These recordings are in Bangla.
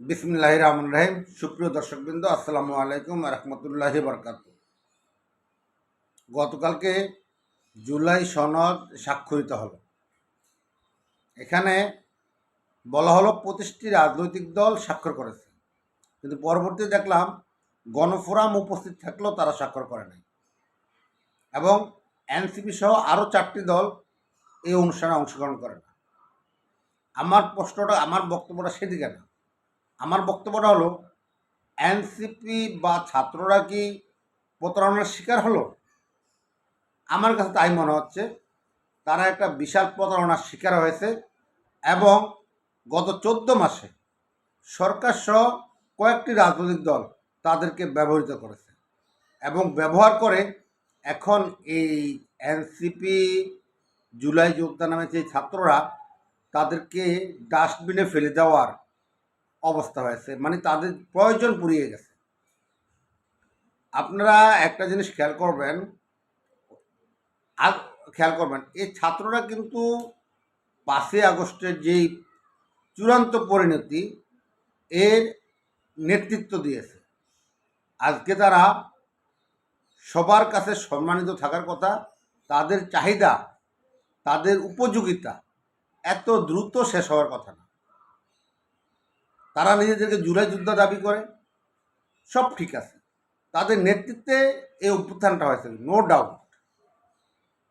বিসমুল্লাহ রহমান রাহিম সুপ্রিয় দর্শকবৃন্দ, আসসালামু আলাইকুম রহমতুল্লাহি বরকাত গতকালকে জুলাই সনদ স্বাক্ষরিত হলো। এখানে বলা হলো পঁচিশটি রাজনৈতিক দল স্বাক্ষর করেছে। কিন্তু পরবর্তী দেখলাম গণফোরাম উপস্থিত থাকলেও তারা স্বাক্ষর করে নাই। এবং এনসিপি সহ আরও চারটি দল এই অনুষ্ঠানে অংশগ্রহণ করে না। আমার প্রশ্নটা, আমার বক্তব্যটা সেদিকে না। আমার বক্তব্যটা হলো, এনসিপি বা ছাত্ররা কি প্রতারণার শিকার হলো? আমার কাছে তাই মনে হচ্ছে, তারা একটা বিশাল প্রতারণার শিকার হয়েছে এবং গত চোদ্দ মাসে সরকার সহ কয়েকটি রাজনৈতিক দল তাদেরকে ব্যবহৃত করেছে এবং ব্যবহার করে এখন এই এনসিপি, জুলাই যোদ্ধা নামে যে ছাত্ররা তাদেরকে ডাস্টবিনে ফেলে দেওয়ার অবস্থা হয়েছে মানে তাদের প্রয়োজন পুরিয়ে গেছে। আপনারা একটা জিনিস খেয়াল করবেন, আর খেয়াল করবেন এই ছাত্ররা কিন্তু পাঁচই আগস্টের যেই চূড়ান্ত পরিণতি, এর নেতৃত্ব দিয়েছে। আজকে তারা সবার কাছে সম্মানিত থাকার কথা, তাদের চাহিদা, তাদের উপযোগিতা এত দ্রুত শেষ হওয়ার কথা না। তারা নিজেদেরকে জুলাই যুদ্ধ দাবি করে, সব ঠিক আছে। তাদের নেতৃত্বে এই অভ্যুত্থানটা হয়েছে নো ডাউট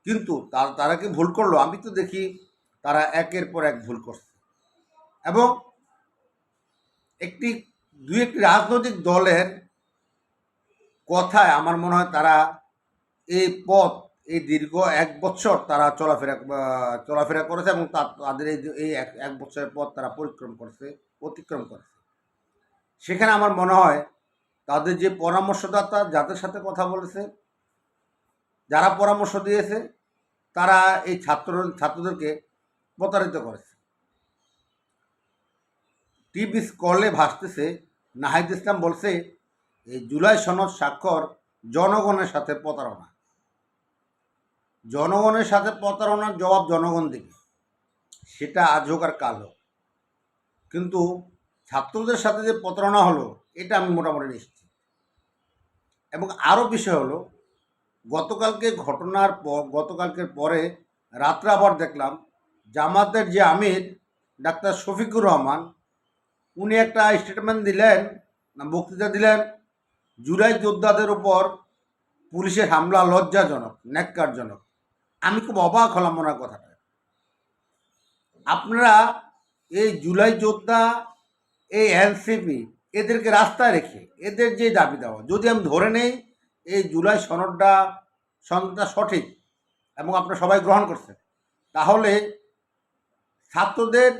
কিন্তু তারা কি ভুল করল? আমি তো দেখি তারা একের পর এক ভুল করছে। এবং একটি, দুই একটি রাজনৈতিক দলের কথায় আমার মনে হয় তারা এই পথ, এই দীর্ঘ এক বছর তারা চলাফেরা চলাফেরা করেছে এবং তাদের এই এক বছরের পথ তারা পরিক্রম করেছে। অতিক্রম করেছে। সেখানে আমার মনে হয় তাদের যে পরামর্শদাতা যাদের সাথে কথা বলেছে, যারা পরামর্শ দিয়েছে, তারা এই ছাত্র, ছাত্রদেরকে প্রতারিত করেছে। টিভি স্কলে ভাসতেছে, নাহিদ ইসলাম বলছে, এই জুলাই সনদ স্বাক্ষর জনগণের সাথে প্রতারণা। জনগণের সাথে প্রতারণার জবাব জনগণ দেবে। সেটা আজ হোক আর কাল হোক। কিন্তু ছাত্রদের সাথে যে প্রতারণা হলো, এটা আমি মোটামুটি নিশ্চিত। এবং আরও বিষয় হলো, গতকালকে ঘটনার পর গতকালকের পরে রাত্রে আবার দেখলাম জামাতের যে আমির, ডাক্তার শফিকুর রহমান, উনি একটা স্টেটমেন্ট দিলেন, না, বক্তৃতা দিলেন, জুলাই যোদ্ধাদের উপর পুলিশের হামলা লজ্জাজনক, ন্যাক্কারজনক। আমি খুব অবাক হলাম ওনার কথাটা আপনারা এই জুলাই যোদ্ধা, এই এনসিপি, এদেরকে রাস্তায় রেখে, এদের যে দাবি দেওয়া, যদি আমি ধরে নেই, এই জুলাই সনদটা সনদটা সঠিক এবং আপনারা সবাই গ্রহণ করছেন, তাহলে ছাত্রদের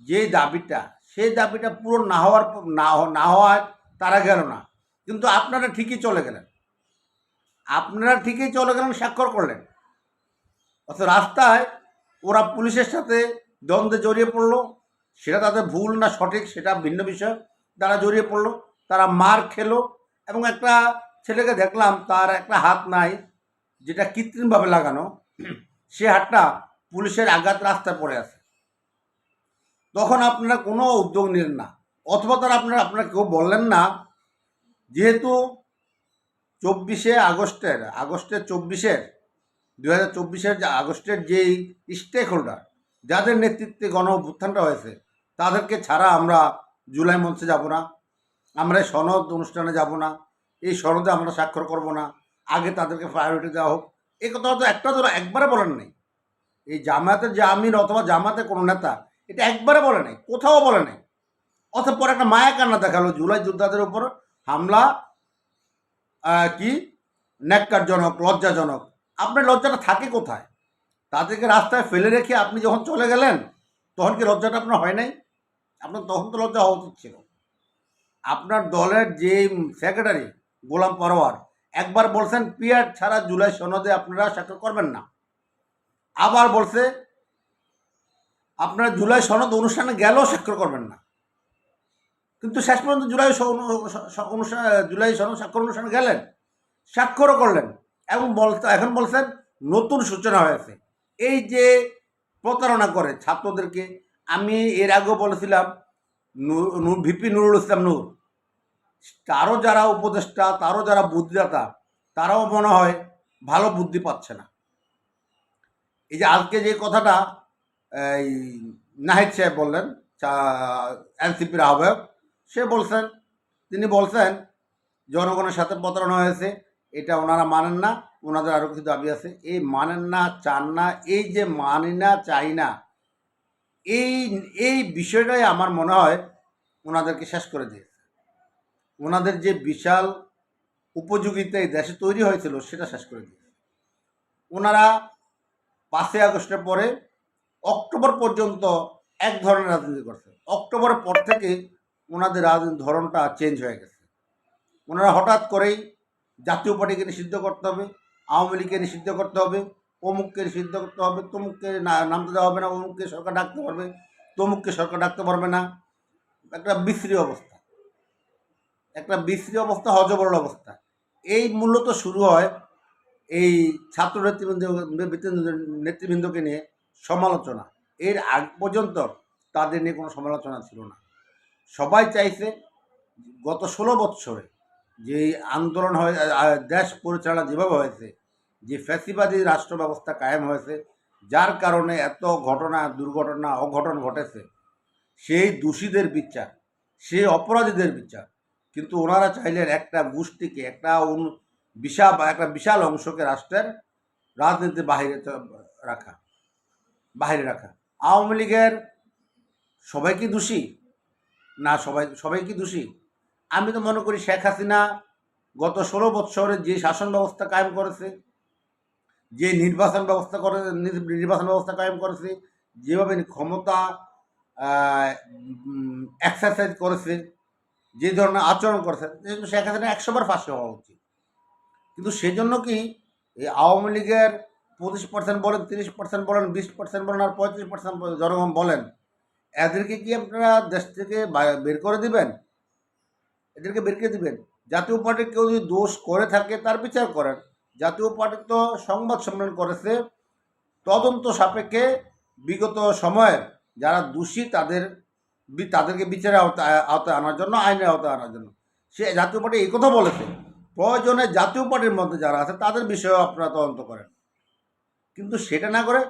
যে দাবিটা, সেই দাবিটা পূরণ না হওয়ার না না হওয়ায় তারা গেল না। কিন্তু আপনারা ঠিকই চলে গেলেন। আপনারা ঠিকই চলে গেলেন, স্বাক্ষর করলেন। অথচ রাস্তায় ওরা পুলিশের সাথে দ্বন্দ্বে জড়িয়ে পড়ল সেটা তাদের ভুল না সঠিক, সেটা ভিন্ন বিষয়। তারা জড়িয়ে পড়ল, তারা মার খেলো এবং একটা ছেলেকে দেখলাম, তার একটা হাত নাই, যেটা কৃত্রিমভাবে লাগানো, সে হাতটা পুলিশের আঘাত রাস্তায় পড়ে আছে। তখন আপনারা কোনো উদ্যোগ নিলেন না, অথবা তারা আপনারা আপনারা কেউ বললেন না, যেহেতু চব্বিশে আগস্টের আগস্টের চব্বিশের দু হাজার চব্বিশের আগস্টের যেই স্টেক হোল্ডার যাদের নেতৃত্বে গণ অভ্যুত্থানটা হয়েছে তাদেরকে ছাড়া আমরা জুলাই মঞ্চে যাব না। আমরা সনদ অনুষ্ঠানে যাব না। এই সনদে আমরা স্বাক্ষর করব না। আগে তাদেরকে প্রায়োরিটি দেওয়া হোক। এই কথা তো একটা তো একবারে বলেন নেই। এই জামায়াতের যে আমির অথবা জামাতের কোনো নেতা, এটা একবারে বলে নাই, কোথাও বলে নাই। অথবা পরে একটা মায়া কান্না দেখাল জুলাই যোদ্ধাদের উপর হামলা কি? ন্যাক্কারজনক, লজ্জাজনক। আপনার লজ্জাটা থাকে কোথায়? তাদেরকে রাস্তায় ফেলে রেখে আপনি যখন চলে গেলেন, তখন কি লজ্জাটা আপনার হয় নাই? আপনার তখন তো লজ্জা হওয়া উচিত ছিল। আপনার দলের যে সেক্রেটারি গোলাম পরোয়ার, একবার বলছেন, পিয়ার ছাড়া জুলাই সনদে আপনারা স্বাক্ষর করবেন না। আবার বলছে, আপনারা জুলাই সনদ অনুষ্ঠানে গেলেও স্বাক্ষর করবেন না। কিন্তু শেষ পর্যন্ত জুলাই অনুষ্ঠান জুলাই সনদ স্বাক্ষর অনুষ্ঠানে গেলেন, স্বাক্ষরও করলেন এবং বলতে এখন বলছেন, নতুন সূচনা হয়েছে। এই যে প্রতারণা করে ছাত্রদেরকে আমি এর আগেও বলেছিলাম ভিপি নুরুল ইসলাম নূর। তারও যারা উপদেষ্টা, তারও যারা বুদ্ধিদাতা, তারাও মনে হয় ভালো বুদ্ধি পাচ্ছে না। এই যে আজকে যে কথাটা, এই নাহিদ সাহেব বললেন এনসিপির আহ্বায়ক, সে বলছেন, তিনি বলছেন, জনগণের সাথে প্রতারণা হয়েছে, এটা ওনারা মানেন না, ওনাদের আরও কিছু দাবি আছে, এই মানেন না, চান না, এই যে মানি না, চাই না এই এই বিষয়টাই আমার মনে হয় ওনাদেরকে শেষ করে দিয়েছে। ওনাদের যে বিশাল উপযোগিতা এই দেশে তৈরি হয়েছিল সেটা শেষ করে দিয়েছে। ওনারা পাঁচই আগস্টের পরে অক্টোবর পর্যন্ত এক ধরনের রাজনীতি করছে। অক্টোবরের পর থেকে ওনাদের রাজনীতির ধরনটা চেঞ্জ হয়ে গেছে। ওনারা হঠাৎ করেই জাতীয় পার্টিকে নিষিদ্ধ করতে হবে, আওয়ামী লীগকে নিষিদ্ধ করতে হবে অমুককে নিষিদ্ধ করতে হবে, তমুককে নামতে দেওয়া হবে না, অমুককে সরকার ডাকতে পারবে, তমুককে সরকার ডাকতে পারবে না। একটা বিশ্রী অবস্থা। একটা বিশ্রী অবস্থা হজবরল অবস্থা। এই মূলত শুরু হয় এই ছাত্র নেতৃবৃন্দ, নেতৃবৃন্দকে নিয়ে সমালোচনা। এর আগ পর্যন্ত তাদের নিয়ে কোনো সমালোচনা ছিল না। সবাই চাইছে গত ষোলো বৎসরে যে আন্দোলন হয়ে দেশ পরিচালনা যেভাবে হয়েছে যে ফ্যাসিবাদী রাষ্ট্র ব্যবস্থা কায়েম হয়েছে, যার কারণে এত ঘটনা, দুর্ঘটনা, অঘটন ঘটেছে, সেই দোষীদের বিচার, সেই অপরাধীদের বিচার। কিন্তু ওনারা চাইলেন একটা গোষ্ঠীকে, একটা বিশাল একটা বিশাল অংশকে রাষ্ট্রের রাজনীতির বাহিরে রাখা বাহিরে রাখা। আওয়ামী লীগের সবাই কি দোষী? না, সবাই সবাই কি দোষী? আমি তো মনে করি শেখ হাসিনা গত ষোলো বৎসরে যে শাসন ব্যবস্থা কায়েম করেছে যে নির্বাচন ব্যবস্থা করে, নির- নির্বাচন ব্যবস্থা কায়েম করেছে, যেভাবে ক্ষমতা এক্সারসাইজ করেছে, যে ধরনের আচরণ করেছে শেখ হাসিনা একশোবার ফাঁসি হওয়া উচিত। কিন্তু সেজন্য কি এই আওয়ামী লীগের পঁচিশ পার্সেন্ট বলেন, তিরিশ পার্সেন্ট বলেন, বিশ পার্সেন্ট বলেন, আর পঁয়ত্রিশ পার্সেন্ট জনগণ বলেন, এদেরকে কি আপনারা দেশ থেকে বের করে দিবেন? এদেরকে বের করে দিবেন? জাতীয় পার্টির কেউ যদি দোষ করে থাকে, তার বিচার করেন। জাতীয় পার্টি তো সংবাদ সম্মেলন করেছে, তদন্ত সাপেক্ষে বিগত সময়ের যারা দোষী তাদের তাদেরকে বিচারের আওতায় আওতায় আনার জন্য, আইনের আওতায় আনার জন্য। সে জাতীয় পার্টি এই কথা বলেছে। প্রয়োজনে জাতীয় পার্টির মধ্যে যারা আছে, তাদের বিষয়েও আপনারা তদন্ত করেন। কিন্তু সেটা না করে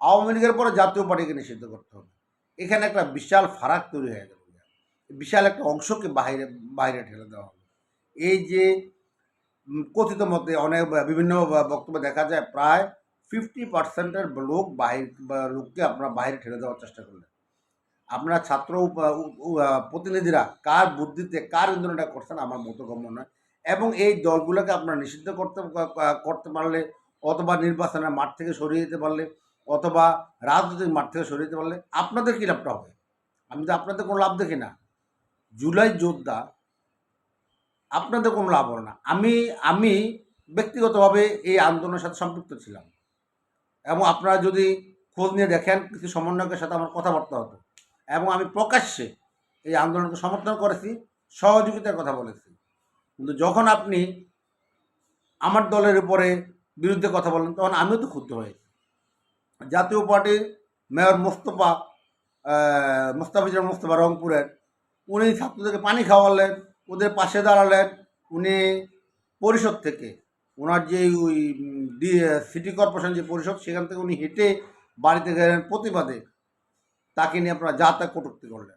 আওয়ামী লীগের পরে জাতীয় পার্টিকে নিষিদ্ধ করতে হবে। এখানে একটা বিশাল ফারাক তৈরি হয়ে গেল। বিশাল একটা অংশকে বাইরে বাইরে ঠেলে দেওয়া হবে। এই যে কথিত মতে অনেক বিভিন্ন বক্তব্য দেখা যায় প্রায় ফিফটি পার্সেন্টের লোক বাহির লোককে আপনারা বাইরে ঠেলে দেওয়ার চেষ্টা করলেন। আপনারা ছাত্র প্রতিনিধিরা কার বুদ্ধিতে কার ইন্ধনটা করছেন আমার মতো গম্য নয়। এবং এই দলগুলোকে আপনারা নিষিদ্ধ করতে করতে পারলে, অথবা নির্বাচনের মাঠ থেকে সরিয়ে দিতে পারলে, অথবা রাজনৈতিক মাঠ থেকে সরিয়ে দিতে পারলে, আপনাদের কী লাভটা হবে? আমি তো আপনাদের কোনো লাভ দেখি না। জুলাই যোদ্ধা আপনাদের কোনো লাভ হলো না। আমি আমি ব্যক্তিগতভাবে এই আন্দোলনের সাথে সম্পৃক্ত ছিলাম। এবং আপনারা যদি খোঁজ নিয়ে দেখেন, কিছু সমন্বয়কের সাথে আমার কথাবার্তা হতো। এবং আমি প্রকাশ্যে এই আন্দোলনকে সমর্থন করেছি, সহযোগিতার কথা বলেছি। কিন্তু যখন আপনি আমার দলের উপরে বিরুদ্ধে কথা বলেন, তখন আমিও তো ক্ষুব্ধ হয়েছি। জাতীয় পার্টির মেয়র মোস্তফা মোস্তাফিজুর মোস্তফা রংপুরের, উনি ছাত্রদেরকে পানি খাওয়ালেন ওদের পাশে দাঁড়ালেন উনি পরিষদ থেকে। ওনার যে ওই সিটি কর্পোরেশন যে পরিষদ, সেখান থেকে উনি হেঁটে বাড়িতে গেলেন প্রতিবাদে। তাকে নিয়ে আপনারা যা তা কটূক্তি করলেন।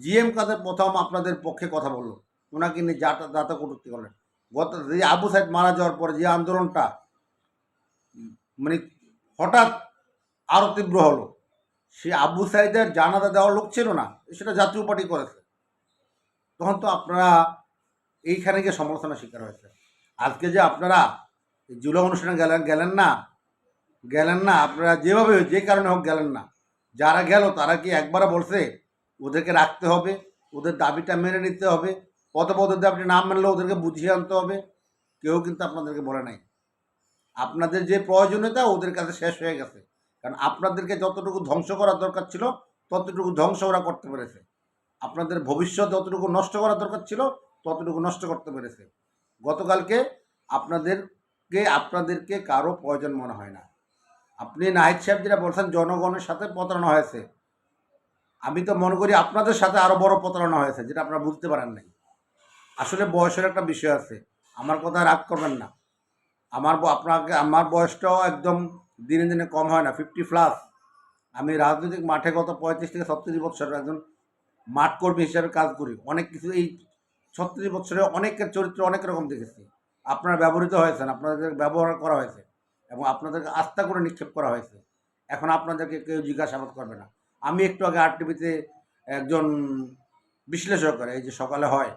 জিএম কাদের প্রথম আপনাদের পক্ষে কথা বলল। ওনাকে নিয়ে যা তা- যা তা কটূক্তি করলেন। গত, যে আবু সাইদ মারা যাওয়ার পরে যে আন্দোলনটা মানে হঠাৎ আরও তীব্র হলো। সে আবু সাইদের জানাজা দেওয়ার লোক ছিল না, সেটা জাতীয় পার্টি করেছে। তখন তো আপনারা এইখানে গিয়ে সমালোচনার শিকার হয়েছে আজকে যে আপনারা জুলাই অনুষ্ঠানে গেলেন গেলেন না গেলেন না, আপনারা যেভাবে যে কারণে হোক গেলেন না, যারা গেল তারা কি একবারও বলছে, ওদেরকে রাখতে হবে, ওদের দাবিটা মেনে নিতে হবে অথবা ওদের দাবিটা না মানলে ওদেরকে বুঝিয়ে আনতে হবে, কেউ কিন্তু আপনাদেরকে বলে নাই। আপনাদের যে প্রয়োজনীয়তা ওদের কাছে শেষ হয়ে গেছে। কারণ আপনাদেরকে যতটুকু ধ্বংস করার দরকার ছিল, ততটুকু ধ্বংস ওরা করতে পেরেছে। আপনাদের ভবিষ্যৎ যতটুকু নষ্ট করার দরকার ছিল, ততটুকু নষ্ট করতে পেরেছে। গতকালকে আপনাদেরকে আপনাদেরকে কারও প্রয়োজন মনে হয় না। আপনি নাহিদ সাহেব যেটা বলছেন, জনগণের সাথে প্রতারণা হয়েছে। আমি তো মনে করি আপনাদের সাথে আরও বড় প্রতারণা হয়েছে, যেটা আপনারা বুঝতে পারেন নাই। আসলে বয়সের একটা বিষয় আছে। আমার কথা রাগ করবেন না। আমার আপনাকে, আমার বয়সটাও একদম দিনে দিনে কম হয় না ফিফটি প্লাস আমি রাজনৈতিক মাঠে গত পঁয়ত্রিশ থেকে ছত্রিশ বছর একজন মাঠ কর্মী হিসাবে কাজ করি। অনেক কিছু এই ছত্রিশ বছরে অনেকের চরিত্র অনেক রকম দেখেছি। আপনারা ব্যবহৃত হয়েছেন আপনাদের ব্যবহার করা হয়েছে এবং আপনাদেরকে আস্থা করে নিক্ষেপ করা হয়েছে। এখন আপনাদেরকে কেউ জিজ্ঞাসাবাদ করবে না। আমি একটু আগে আর টিভিতে একজন বিশ্লেষক এই যে সকালে হয়,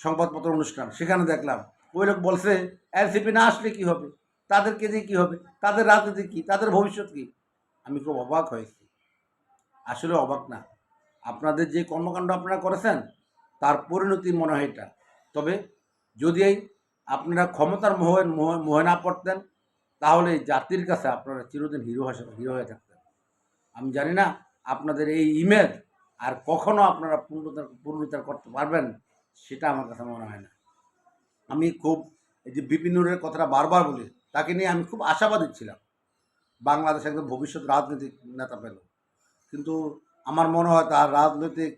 সংবাদপত্র অনুষ্ঠান, সেখানে দেখলাম, ওই লোক বলছে এনসিপি না আসলে কী হবে? তাদেরকে দিয়ে কী হবে? তাদের রাজনীতি কী? তাদের ভবিষ্যৎ কী? আমি খুব অবাক হয়েছি। আসলে অবাক না। আপনাদের যে কর্মকাণ্ড আপনারা করেছেন, তার পরিণতি মনে হয় এটা। তবে যদি আপনারা ক্ষমতার মোহে, মোহে- না পড়তেন, তাহলে জাতির কাছে আপনারা চিরদিন হিরো হিসেবে হিরো হয়ে থাকতেন। আমি জানি না আপনাদের এই ইমেজ আর কখনো আপনারা পূর্ণতার পূর্ণতার করতে পারবেন, সেটা আমার কাছে মনে হয় না। আমি খুব এই যে বিপিনুরের কথাটা বারবার বলি, তাকে নিয়ে আমি খুব আশাবাদী ছিলাম। বাংলাদেশ একদম ভবিষ্যৎ রাজনৈতিক নেতা পেল। কিন্তু আমার মনে হয় তার রাজনৈতিক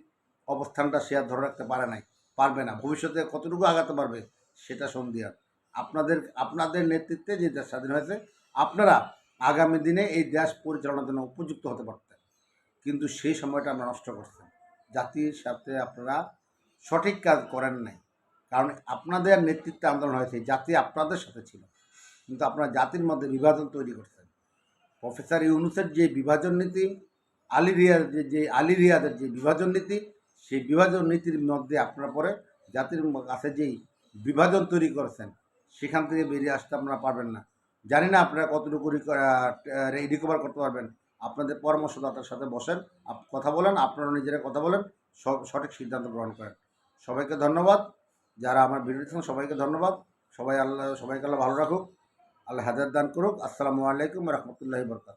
অবস্থানটা সে আর ধরে রাখতে পারে নাই, পারবে না। ভবিষ্যতে কতটুকু আগাতে পারবে সেটা সন্ধিয়ার আপনাদের আপনাদের নেতৃত্বে যে দেশ স্বাধীন হয়েছে, আপনারা আগামী দিনে এই দেশ পরিচালনার জন্য উপযুক্ত হতে পারতেন। কিন্তু সেই সময়টা আমরা নষ্ট করছেন জাতির সাথে আপনারা সঠিক কাজ করেন নাই। কারণ আপনাদের নেতৃত্বে আন্দোলন হয়েছে, জাতি আপনাদের সাথে ছিল। কিন্তু আপনারা জাতির মধ্যে বিভাজন তৈরি করছেন প্রফেসর ইউনুসের যে বিভাজন নীতি আলী রিয়াদ যে যে আলী রিয়াদের যে বিভাজন নীতি, সেই বিভাজন নীতির মধ্যে আপনারা পরে জাতির কাছে যেই বিভাজন তৈরি করেছেন, সেখান থেকে বেরিয়ে আসতে আপনারা পারবেন না। জানি না আপনারা কতটুকু রিকভার করতে পারবেন। আপনাদের পরামর্শদাতার সাথে বসেন কথা বলেন, আপনারা নিজেরা কথা বলেন সঠিক সিদ্ধান্ত গ্রহণ করেন। সবাইকে ধন্যবাদ। যারা আমার ভিডিও দেখছেন, সবাইকে ধন্যবাদ। সবাই আল্লাহ, সবাইকে আল্লাহ ভালো রাখুক, আল্লাহ হাজার দান করুক। আসসালামু আলাইকুম রহমতুল্লাহি বরকাত